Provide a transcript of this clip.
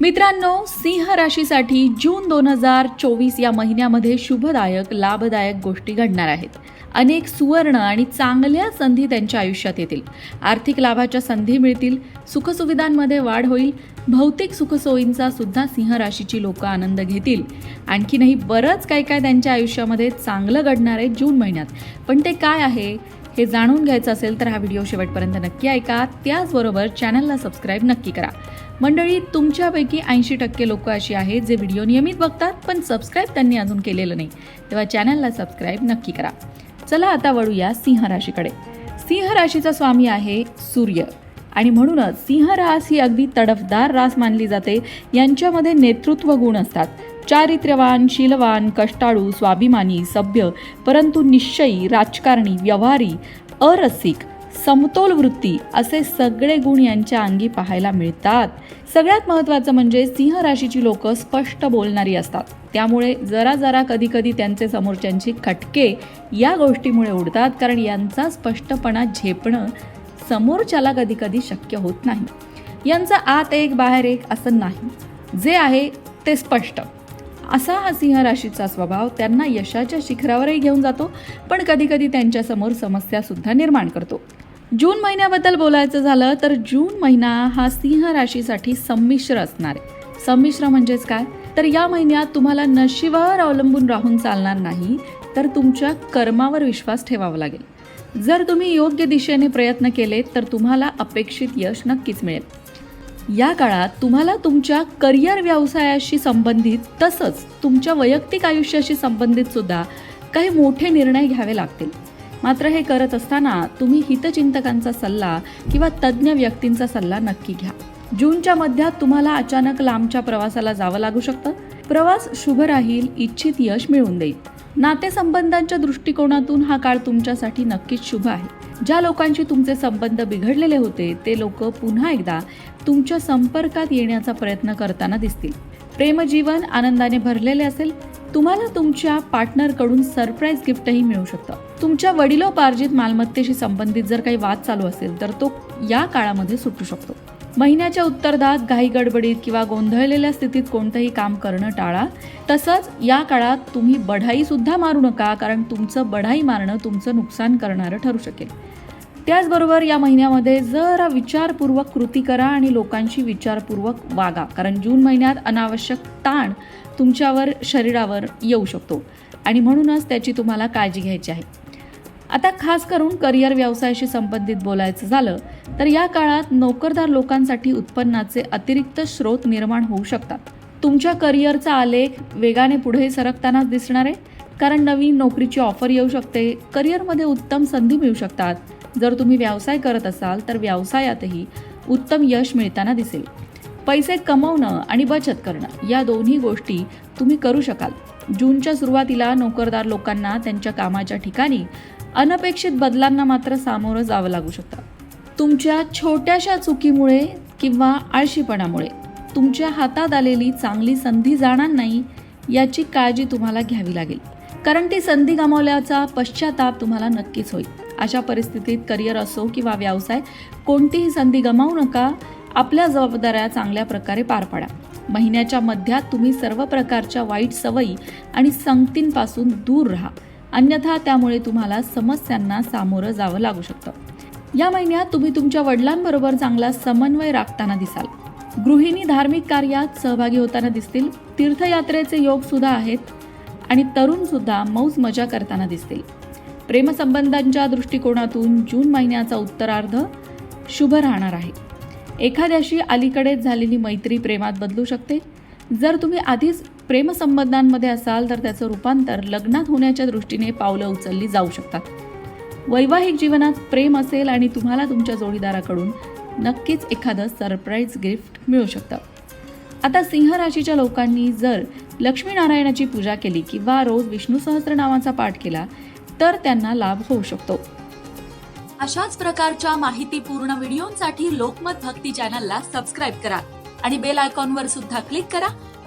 मित्रांनो सिंह राशीसाठी जून दोन हजार चोवीस या महिन्यामध्ये शुभदायक लाभदायक गोष्टी घडणार आहेत. अनेक सुवर्ण आणि चांगल्या संधी त्यांच्या आयुष्यात येतील. आर्थिक लाभाच्या संधी मिळतील सुखसुविधांमध्ये वाढ होईल भौतिक सुखसोयींचा सुद्धा सिंह राशीची लोक आनंद घेतील. आणखीनही बरंच काय काय त्यांच्या आयुष्यामध्ये चांगलं घडणार आहे जून महिन्यात. पण ते काय आहे? हे जाणून घ्यायचं असेल तर हा व्हिडिओ शेवटपर्यंत नक्की ऐका. त्याचबरोबर चॅनलला सबस्क्राईब नक्की करा. मंडळी तुमच्यापैकी ऐंशी टक्के लोक अशी आहेत जे व्हिडिओ नियमित बघतात पण सबस्क्राईब त्यांनी अजून केलेलं नाही. तेव्हा चॅनलला सबस्क्राईब नक्की करा. चला आता वळूया सिंह राशीकडे. सिंह राशीचा स्वामी आहे सूर्य. आणि म्हणूनच सिंह रास ही अगदी तडफदार रास मानली जाते. यांच्यामध्ये नेतृत्व गुण असतात. चारित्र्यवान शीलवान कष्टाळू स्वाभिमानी सभ्य परंतु निश्चयी राजकारणी व्यवहारी अरसिक समतोल वृत्ती असे सगळे गुण यांच्या अंगी पाहायला मिळतात. सगळ्यात महत्त्वाचं म्हणजे सिंह राशीची लोक स्पष्ट बोलणारी असतात. त्यामुळे जरा जरा कधी कधी त्यांचे समोरच्यांची खटके या गोष्टीमुळे उडतात कारण यांचा स्पष्टपणा झेपणं समोरच्याला कधी कधी शक्य होत नाही. यांचं आत एक बाहेर एक असं नाही. जे आहे ते स्पष्ट. असा हा सिंह राशीचा स्वभाव त्यांना यशाच्या शिखरावरही घेऊन जातो पण कधीकधी त्यांच्यासमोर समस्यासुद्धा निर्माण करतो. जून महिन्याबद्दल बोलायचं झालं तर जून महिना हा सिंह राशीसाठी संमिश्र असणार आहे. संमिश्र म्हणजेच काय? तर या महिन्यात तुम्हाला नशिबावर अवलंबून राहून चालणार नाही तर तुमच्या कर्मावर विश्वास ठेवावा लागेल. जर तुम्ही योग्य दिशेने प्रयत्न केले तर तुम्हाला अपेक्षित यश नक्कीच मिळेल. या काळात तुम्हाला तुमच्या करिअर व्यवसायाशी संबंधित तसंच तुमच्या वैयक्तिक आयुष्याशी संबंधित सुद्धा काही मोठे निर्णय घ्यावे लागतील. मात्र हे करत असताना तुम्ही हितचिंतकांचा सल्ला किंवा तज्ज्ञ व्यक्तींचा सल्ला नक्की घ्या. जूनच्या मध्यात तुम्हाला अचानक लांबच्या प्रवासाला जावं लागू शकतं. प्रवास शुभ राहील इच्छित यश मिळवून देईल. नातेसंबंधांच्या दृष्टिकोनातून हा काळ तुमच्यासाठी नक्कीच शुभ आहे. ज्या लोकांशी तुमचे संबंध बिघडलेले होते ते लोक पुन्हा एकदा तुमच्या संपर्कात येण्याचा प्रयत्न करताना दिसतील. प्रेमजीवन आनंदाने भरलेले असेल तुम्हाला तुमच्या पार्टनरकडून सरप्राईज गिफ्टही मिळू शकतं. तुमच्या वडिलोपार्जित मालमत्तेशी संबंधित जर काही वाद चालू असेल तर तो या काळामध्ये सुटू शकतो. महिन्याच्या उत्तरदात घाई गडबडीत किंवा गोंधळलेल्या स्थितीत कोणतंही काम करणं टाळा. तसंच या काळात तुम्ही बढाईसुद्धा मारू नका कारण तुमचं बढाई मारणं तुमचं नुकसान करणारं ठरू शकेल. त्याचबरोबर या महिन्यामध्ये जरा विचारपूर्वक कृती करा आणि लोकांशी विचारपूर्वक वागा कारण जून महिन्यात अनावश्यक ताण तुमच्यावर शरीरावर येऊ शकतो. आणि म्हणूनच त्याची तुम्हाला काळजी घ्यायची आहे. आता खास करून करिअर व्यवसायाशी संबंधित बोलायचं झालं तर या काळात नोकरदार लोकांसाठी उत्पन्नाचे अतिरिक्त स्रोत निर्माण होऊ शकतात. तुमच्या करिअरचा आलेख वेगाने पुढे सरकतानाच दिसणार आहे? कारण नवीन नोकरीची ऑफर येऊ शकते करिअरमध्ये उत्तम संधी मिळू शकतात. जर तुम्ही व्यवसाय करत असाल तर व्यवसायातही उत्तम यश मिळताना दिसेल. पैसे कमवणं आणि बचत करणं या दोन्ही गोष्टी तुम्ही करू शकाल. जूनच्या सुरुवातीला नोकरदार लोकांना त्यांच्या कामाच्या ठिकाणी अनपेक्षित बदलांना मात्र सामोरं जावं लागू शकतं. तुमच्या छोट्याशा चुकीमुळे किंवा आळशीपणामुळे तुमच्या हातात आलेली चांगली संधी जाणार नाही याची काळजी तुम्हाला घ्यावी लागेल. कारण ती संधी गमावल्याचा पश्चाताप तुम्हाला नक्कीच होईल. अशा परिस्थितीत करिअर असो किंवा व्यवसाय कोणतीही संधी गमावू नका. आपल्या जबाबदाऱ्या चांगल्या प्रकारे पार पाडा. महिन्याच्या मध्यात तुम्ही सर्व प्रकारच्या वाईट सवयी आणि संगतींपासून दूर राहा. अन्यथा त्यामुळे तुम्हाला समस्यांना सामोरं जावं लागू शकतं. या महिन्यात तुम्ही तुमच्या वडिलांबरोबर चांगला समन्वय राखताना दिसाल. गृहिणी धार्मिक कार्यात सहभागी होताना दिसतील तीर्थयात्रेचे योग सुद्धा आहेत आणि तरुण सुद्धा मौज मजा करताना दिसतील. प्रेमसंबंधांच्या दृष्टिकोनातून जून महिन्याचा उत्तरार्ध शुभ राहणार आहे. एखाद्याशी अलीकडेच झालेली मैत्री प्रेमात बदलू शकते. जर तुम्ही आधीच प्रेमसंबंधांमध्ये असाल तर त्याचं रूपांतर लग्नात होण्याच्या दृष्टीने पावलं उचलली जाऊ शकतात. वैवाहिक जीवनात प्रेम असेल आणि तुम्हाला तुमच्या जोडीदाराकडून नक्कीच एखादं सरप्राईज गिफ्ट मिळू शकतं. आता सिंह राशीच्या लोकांनी जर लक्ष्मीनारायणाची पूजा केली किंवा रोज विष्णू सहस्त्रनामाचा पाठ केला तर त्यांना लाभ होऊ शकतो. अशाच प्रकारच्या माहितीपूर्ण व्हिडिओंसाठी लोकमत भक्ती चॅनलला सबस्क्राईब करा आणि बेल आयकॉनवर सुद्धा क्लिक करा.